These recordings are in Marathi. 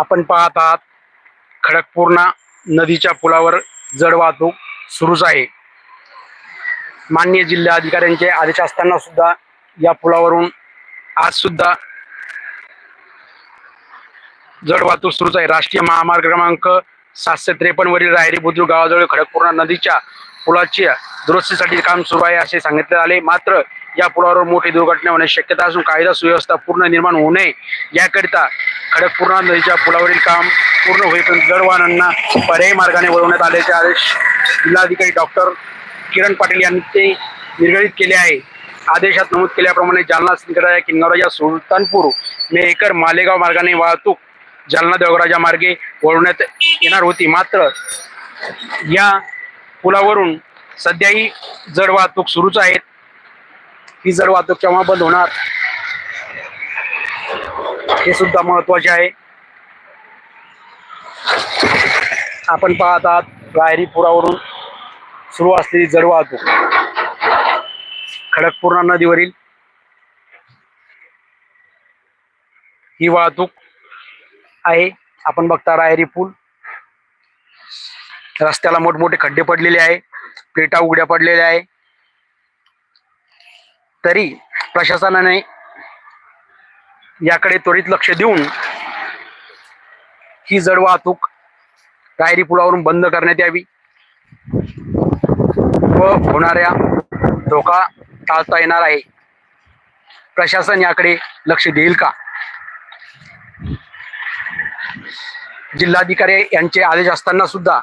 आपण पाहत आहात खडकपूर्णा नदीच्या पुलावर जड वाहतूक सुरूच आहे. माननीय जिल्हाधिकाऱ्यांचे आदेश असताना सुद्धा या पुलावरून आज सुद्धा जड वाहतूक सुरूच आहे. राष्ट्रीय महामार्ग क्रमांक सातशे त्रेपन्न वरील रायरी बुद्रुक गावाजवळ खडकपूर्णा नदीच्या पुलाच्या दुरुस्तीसाठी काम सुरू आहे असे सांगितले आले. मात्र या पुलावर मोठी दुर्घटना होण्याची शक्यता असून कायदा सुव्यवस्था पूर्ण निर्माण होऊ नये याकरिता खडकपूर्णा नदीच्या पुलावरील काम पूर्ण होईपर्यंत जड वाहनांना पर्यायी मार्गाने वळवण्यात आल्याचे आदेश जिल्हाधिकारी डॉक्टर किरण पाटील यांनी ते केले आहे. आदेशात नमूद केल्याप्रमाणे जालना सिंगराजा किन्नौराजा सुलतानपूर मेहकर मालेगाव मार्गाने वाहतूक जालना देवगराजा मार्गे वळवण्यात येणार होती. मात्र या पुलावरून सध्याही जड वाहतूक सुरूच आहेत ही जड वाहतूक केव्हा बंद होणार? हे सुद्धा महत्त्वाचे आहे. आपण पाहत आहात रायरी पुरावरून सुरू असलेली जड वाहतूक. खडकपूर्णा नदीवरील ही वाहतूक आहे. आपण बघता रायरी पूल. रस्त्याला मोठमोठे खड्डे पडलेले आहे. प्लेटा उघड्या पडलेल्या आहे. तरी प्रशासनाने याकडे त्वरित लक्ष देऊन ही जड वाहतूक रायरी पुलावरून बंद करण्यात यावी व होणाऱ्या धोका टाळता येणार आहे. प्रशासन याकडे लक्ष देईल का? जिल्हाधिकारी यांचे आदेश असताना सुद्धा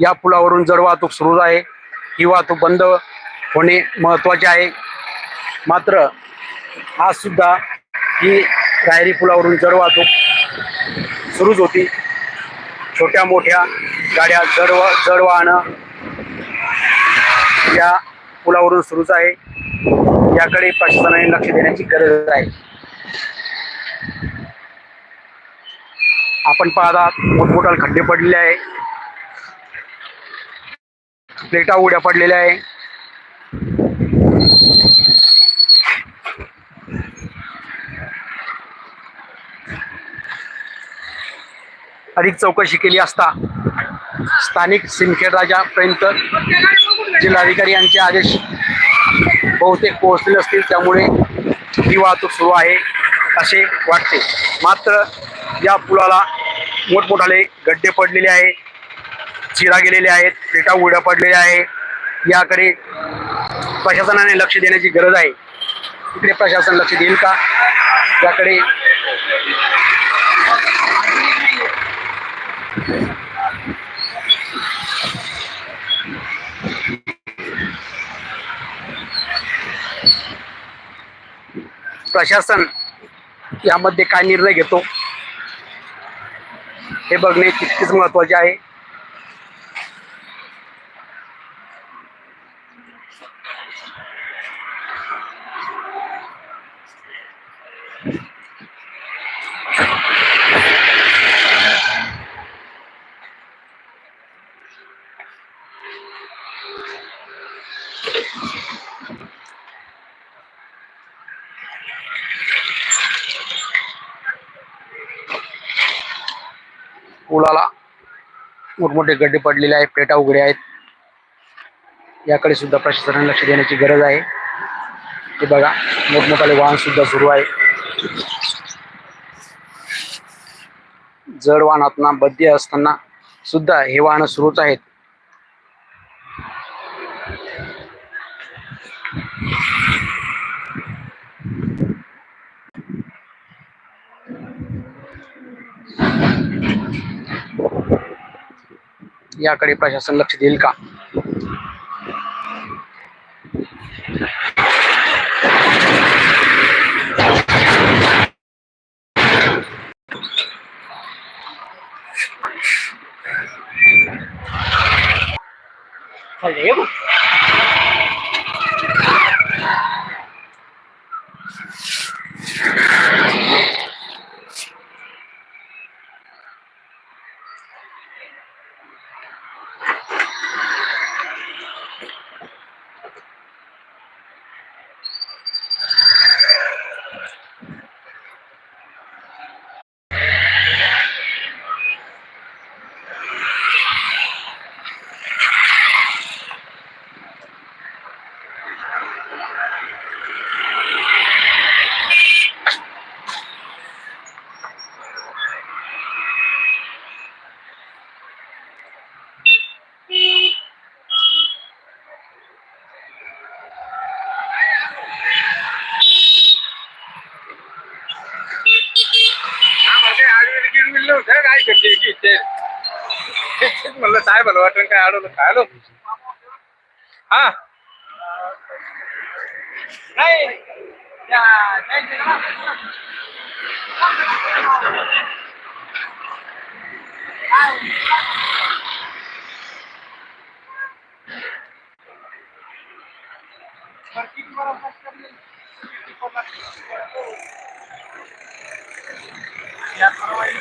या पुलावरून जड वाहतूक सुरू आहे. ही वाहतूक बंद होणे महत्त्वाचे आहे. मात्र आज सुद्धा ही रायरी पुलावरून जड वाहतूक सुरूच होती. छोट्या मोठ्या गाड्या जड जड वाहनं या पुलावरून सुरूच आहे. याकडे प्रशासनाने लक्ष देण्याची गरज आहे. आपण पाहतात मोठमोठाले खड्डे पडलेले आहे. प्लेटा उड्या पडलेल्या आहे. अधिक चौकशी केली असता स्थानिक सिंदखेड राजापर्यंत जिल्हाधिकारी यांचे आदेश बहुतेक पोहोचले असतील त्यामुळे ही वाहतूक सुरू आहे असे वाटते. मात्र या पुलाला मोठमोठाले गड्डे पडलेले आहे चिरा गेलेले आहेत पेटा उड्या पडलेल्या आहे याकडे प्रशासनाने लक्ष देण्याची गरज आहे. इकडे प्रशासन लक्ष देईल का? याकडे प्रशासन यामध्ये काय निर्णय घेतो हे बघणे तितकेच महत्त्वाचे आहे. पुलाला मोठमोठे गड्डे पडलेले आहेत पेटा उघड्या आहेत. याकडे सुद्धा प्रशासनाने लक्ष देण्याची गरज आहे. ते बघा मोठमोठाले वाहन सुद्धा सुरू आहे. जड वाहनातना बद्दी असताना सुद्धा हे वाहन सुरूच आहेत. याकडे प्रशासन लक्ष देईल का। काय करते की ते म्हणलं काय भलं वाटण काय अडवलं काय आलो やっと終わり。